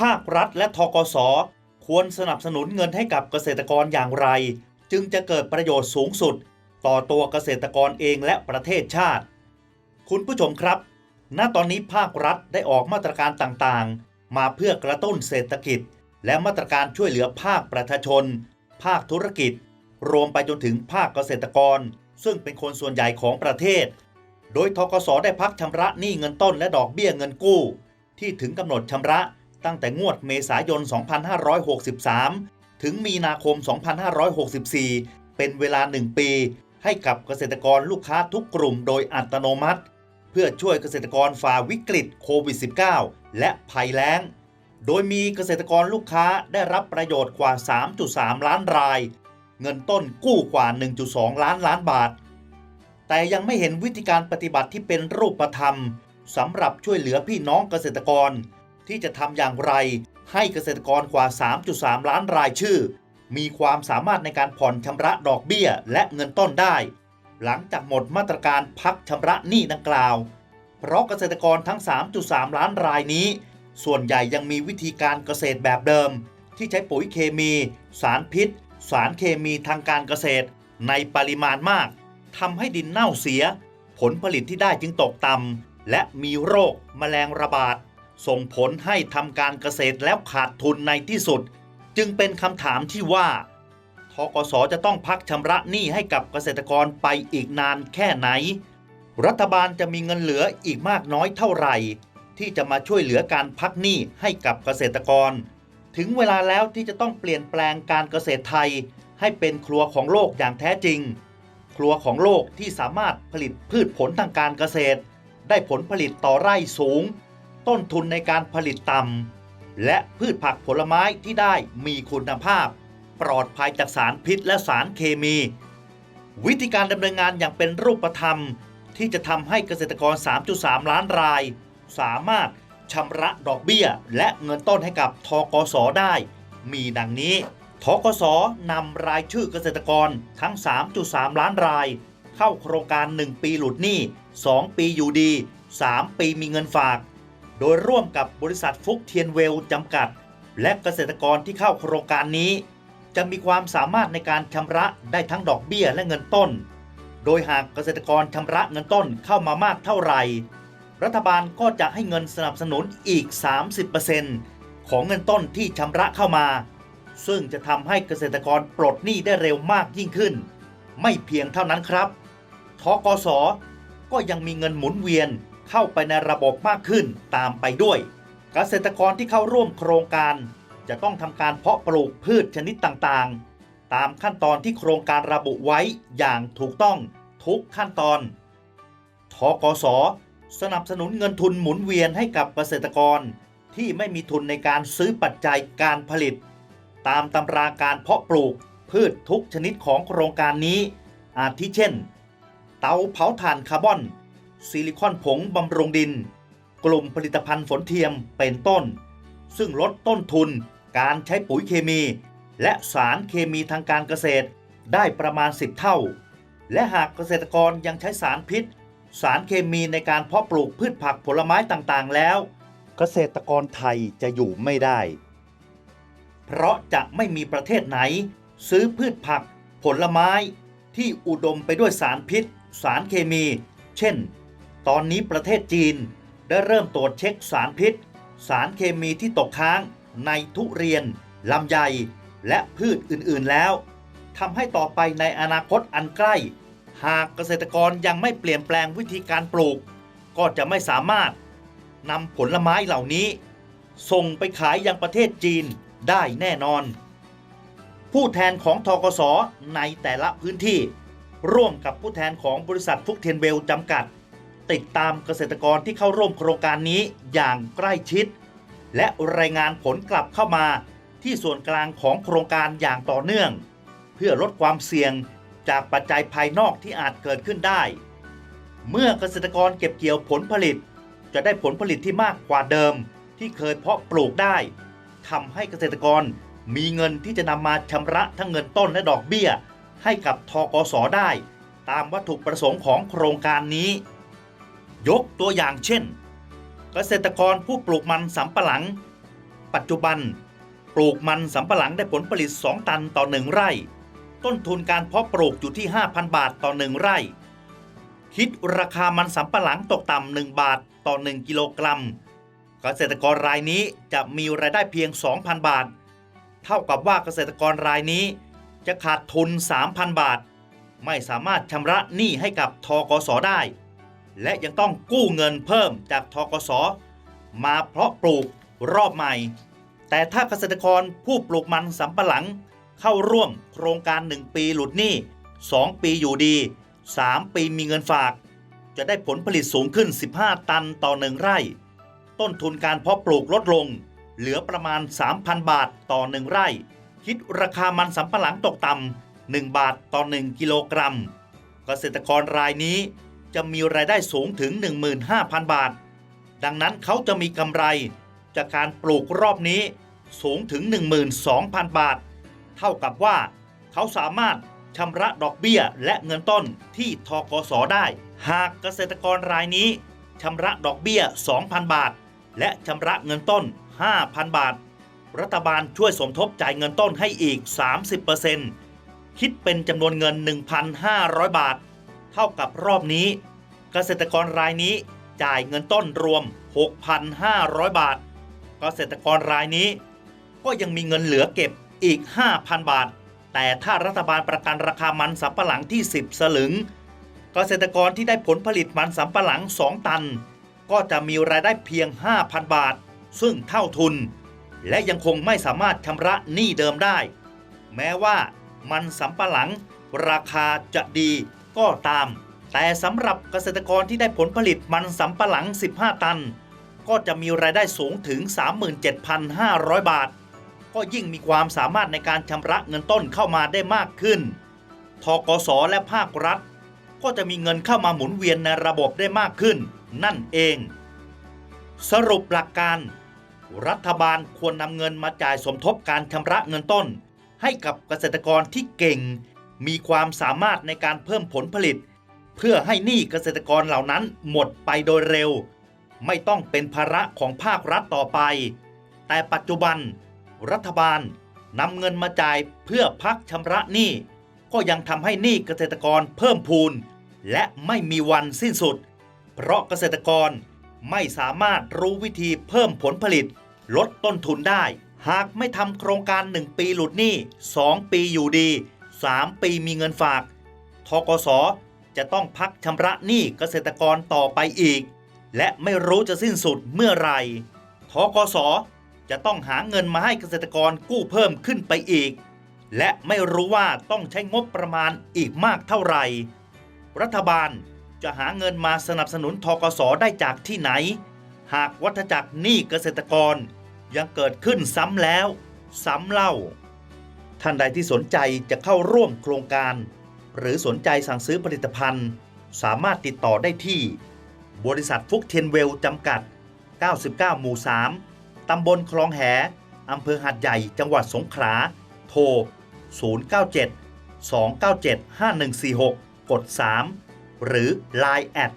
ภาครัฐและทกสควรสนับสนุนเงินให้กับเกษตรกรอย่างไร จึงจะเกิดประโยชน์สูงสุด ต่อตัวเกษตรกรเองและประเทศชาติ คุณผู้ชมครับ ณตอนนี้ภาครัฐได้ออกมาตรการต่างๆ มาเพื่อกระตุ้นเศรษฐกิจ และมาตรการช่วยเหลือภาคประชาชน ภาคธุรกิจ รวมไปจนถึงภาคเกษตรกร ซึ่งเป็นคนส่วนใหญ่ของประเทศ โดยทกสได้พักชำระหนี้เงินต้นและดอกเบี้ยเงินกู้ ที่ถึงกำหนดชำระ ตั้งแต่งวดเมษายน 2563 ถึงมีนาคม 2564 เป็นเวลา 1 ปี ให้กับเกษตรกรลูกค้าทุกกลุ่มโดยอัตโนมัติ เพื่อช่วยเกษตรกรฝ่าวิกฤตโควิด -19 และภัยแล้ง โดยมีเกษตรกรลูกค้าได้รับประโยชน์กว่า 3.3 ล้านราย เงินต้นกู้กว่า 1.2 ล้านล้านบาท แต่ยังไม่เห็นวิธีการปฏิบัติที่เป็นรูปธรรมสำหรับช่วยเหลือพี่น้องเกษตรกร ที่จะทำอย่างไร ให้เกษตรกรกว่า 3.3 ล้านรายชื่อ มีความสามารถในการผ่อนชำระดอกเบี้ยและเงินต้นได้ หลังจากหมดมาตรการพักชำระหนี้ดังกล่าว เพราะเกษตรกรทั้ง 3.3 ล้านรายนี้ ส่วนใหญ่ยังมีวิธีการเกษตรแบบเดิม ที่ใช้ปุ๋ยเคมี สารพิษ สารเคมีทางการเกษตร ในปริมาณมากทำให้ดินเน่าเสีย ผลผลิตที่ได้จึงตกต่ำและมีโรคแมลงระบาด ส่งผลให้ทำการเกษตรแล้วขาดทุนในที่สุด จึงเป็นคำถามที่ว่าทกสจะต้องพักชำระหนี้ให้กับเกษตรกรไปอีกนานแค่ไหน รัฐบาลจะมีเงินเหลืออีกมากน้อยเท่าไหร่ ที่จะมาช่วยเหลือการพักหนี้ให้กับเกษตรกร ถึงเวลาแล้วที่จะต้องเปลี่ยนแปลงการเกษตรไทย ให้เป็นครัวของโลกอย่างแท้จริง ครัวของโลกที่สามารถผลิตพืชผลทางการเกษตร ได้ผลผลิตต่อไร่สูง ต้นทุนในการผลิตต่ำและพืชผักผลไม้ที่ได้มีคุณภาพ ปลอดภัยจากสารพิษและสารเคมี วิธีการดำเนินงานอย่างเป็นรูปธรรม ที่จะทำให้เกษตรกร 3.3 ล้านราย สามารถชำระดอกเบี้ย และเงินต้นให้กับทกสได้ มีดังนี้ทกสนำรายชื่อเกษตรกรทั้ง 3.3 ล้านราย เข้าโครงการ 1 ปีหลุดหนี้ 2 ปีอยู่ดี 3 ปีมีเงินฝาก โดยร่วมกับบริษัทฟุกเทียนเวลจำกัด และเกษตรกรที่เข้าโครงการนี้ จะมีความสามารถในการชำระได้ทั้งดอกเบี้ยและเงินต้น โดยหากเกษตรกรชำระเงินต้นเข้ามามากเท่าไหร่ รัฐบาลก็จะให้เงินสนับสนุนอีก 30%ของเงินต้นที่ชำระเข้ามา ซึ่งจะทำให้เกษตรกรปลดหนี้ได้เร็วมากยิ่งขึ้น ไม่เพียงเท่านั้นครับทกสก็ยังมีเงินหมุนเวียน เข้าไปในระบบมากขึ้นตามไปด้วย เกษตรกรที่เข้าร่วมโครงการ จะต้องทำการเพาะปลูกพืชชนิดต่างๆ ตามขั้นตอนที่โครงการระบุไว้อย่างถูกต้องทุกขั้นตอนทกส สนับสนุนเงินทุนหมุนเวียนให้กับเกษตรกรที่ไม่มีทุนในการซื้อปัจจัยการผลิต ตามตำราการเพาะปลูกพืชทุกชนิดของโครงการนี้ อาทิเช่น เตาเผาถ่านคาร์บอน ซิลิคอนผงบำรุงดิน กลุ่มผลิตภัณฑ์ฝนเทียมเป็นต้น ซึ่งลดต้นทุนการใช้ปุ๋ยเคมี และสารเคมีทางการเกษตรได้ประมาณ 10 เท่า และหากเกษตรกรยังใช้สารพิษ สารเคมีในการเพาะปลูกพืชผักผลไม้ต่างๆ แล้ว เกษตรกรไทยจะอยู่ไม่ได้ เพราะจะไม่มีประเทศไหน ซื้อพืชผัก ผลไม้ ที่อุดมไปด้วยสารพิษ สารเคมี เช่น ตอนนี้ประเทศจีนได้เริ่มตรวจเช็คสารพิษ สารเคมีที่ตกค้างในทุเรียนลำไย และพืชอื่นๆแล้วทำให้ต่อไปในอนาคตอันใกล้ หากเกษตรกรยังไม่เปลี่ยนแปลงวิธีการปลูก ก็จะไม่สามารถนำผลไม้เหล่านี้ ส่งไปขายยังประเทศจีนได้แน่นอน ผู้แทนของทกสในแต่ละพื้นที่ ร่วมกับผู้แทนของบริษัทฟุกเทียนเวลจำกัด ติดตามเกษตรกรที่เข้าร่วมโครงการนี้อย่างใกล้ชิด และรายงานผลกลับเข้ามาที่ส่วนกลางของโครงการอย่างต่อเนื่อง เพื่อลดความเสี่ยงจากปัจจัยภายนอกที่อาจเกิดขึ้นได้ เมื่อเกษตรกรเก็บเกี่ยวผลผลิต จะได้ผลผลิตที่มากกว่าเดิม ที่เคยเพาะปลูกได้ทำให้เกษตรกรมีเงินที่จะนำมาชำระทั้งเงินต้นและดอกเบี้ย ให้กับทกสได้ ตามวัตถุประสงค์ของโครงการนี้ ยกตัวอย่างเช่น เกษตรกรผู้ปลูกมันสำปะหลัง ปัจจุบัน ปลูกมันสำปะหลังได้ผลผลิต 2 ตันต่อ 1 ไร่ ต้นทุนการเพาะปลูกอยู่ที่ 5,000 บาทต่อ 1 ไร่ คิดราคามันสำปะหลังตกต่ำ1บาทต่อ 1 กิโลกรัม เกษตรกรรายนี้จะมีรายได้เพียง 2,000 บาท เท่ากับว่าเกษตรกรรายนี้ จะขาดทุน 3,000 บาท ไม่สามารถชำระหนี้ให้กับทกสได้ และยังต้องกู้เงินเพิ่มจากทกสมาเพาะปลูกรอบใหม่ แต่ถ้าเกษตรกรผู้ปลูกมันสำปะหลัง เข้าร่วมโครงการ 1 ปีหลุดหนี้ 2 ปีอยู่ดี 3 ปีมีเงินฝาก จะได้ผลผลิตสูงขึ้น 15 ตันต่อ 1 ไร่ ต้นทุนการเพาะปลูกลดลง เหลือประมาณ 3,000 บาทต่อ 1 ไร่ คิดราคามันสำปะหลังตกต่ำ1 บาทต่อ 1 กิโลกรัม เกษตรกรรายนี้ จะมีรายได้สูงถึง 15,000 บาท ดังนั้นเขาจะมีกำไร จากการปลูกรอบนี้สูงถึง 12,000 บาท เท่ากับว่า เขาสามารถชำระดอกเบี้ยและเงินต้นที่ทกสได้ หากเกษตรกรรายนี้ชำระดอกเบี้ย 2,000 บาท และชำระเงินต้น 5,000 บาท รัฐบาลช่วยสมทบจ่ายเงินต้นให้อีก 30%คิดเป็นจำนวนเงิน 1,500 บาท เท่ากับรอบนี้ เกษตรกรรายนี้จ่ายเงินต้นรวม 6,500 บาท เกษตรกรรายนี้ ก็ยังมีเงินเหลือเก็บอีก 5,000 บาท แต่ถ้ารัฐบาลประกันราคามันสำปะหลังที่ 10 สลึง เกษตรกรที่ได้ผลผลิตมันสำปะหลัง 2 ตัน ก็จะมีรายได้เพียง 5,000 บาท ซึ่งเท่าทุน และยังคงไม่สามารถชำระหนี้เดิมได้ แม้ว่ามันสำปะหลังราคาจะดี ก็ตาม แต่สำหรับเกษตรกรที่ได้ผลผลิตมันสำปะหลัง 15 ตัน ก็จะมีรายได้สูงถึง 37,500 บาท ก็ยิ่งมีความสามารถในการชำระเงินต้นเข้ามาได้มากขึ้น ทกสและภาครัฐ ก็จะมีเงินเข้ามาหมุนเวียนในระบบได้มากขึ้น นั่นเอง สรุปหลักการ รัฐบาลควรนำเงินมาจ่ายสมทบการชำระเงินต้น ให้กับเกษตรกรที่เก่ง มีความสามารถในการเพิ่มผลผลิต เพื่อให้หนี้เกษตรกรเหล่านั้นหมดไปโดยเร็ว ไม่ต้องเป็นภาระของภาครัฐต่อไป แต่ปัจจุบัน รัฐบาลนำเงินมาจ่ายเพื่อพักชำระหนี้ ก็ยังทำให้หนี้เกษตรกรเพิ่มพูน และไม่มีวันสิ้นสุด เพราะเกษตรกรไม่สามารถรู้วิธีเพิ่มผลผลิต ลดต้นทุนได้ หากไม่ทำโครงการ 1 ปีหลุดหนี้ 2 ปีอยู่ดี 3 ปีมีเงินฝาก ทกส จะต้องพักชำระหนี้เกษตรกรต่อไปอีก และไม่รู้จะสิ้นสุดเมื่อไหร่ทกส จะต้องหาเงินมาให้เกษตรกรกู้เพิ่มขึ้นไปอีก และไม่รู้ว่าต้องใช้งบประมาณอีกมากเท่าไหร่ รัฐบาลจะหาเงินมาสนับสนุนทกส ได้จากที่ไหน หากวัฏจักรหนี้เกษตรกรยังเกิดขึ้นซ้ำแล้ว ซ้ำเล่า ท่านใดที่สนใจจะเข้าร่วมโครงการ หรือสนใจสั่งซื้อผลิตภัณฑ์ สามารถติดต่อได้ที่ บริษัทฟุกเทนเวลจำกัด 99 หมู่ 3 ตำบลคลองแหอำเภอหาดใหญ่ จังหวัดสงขลา โทร 097 297 5146 กด 3 หรือ Line แอด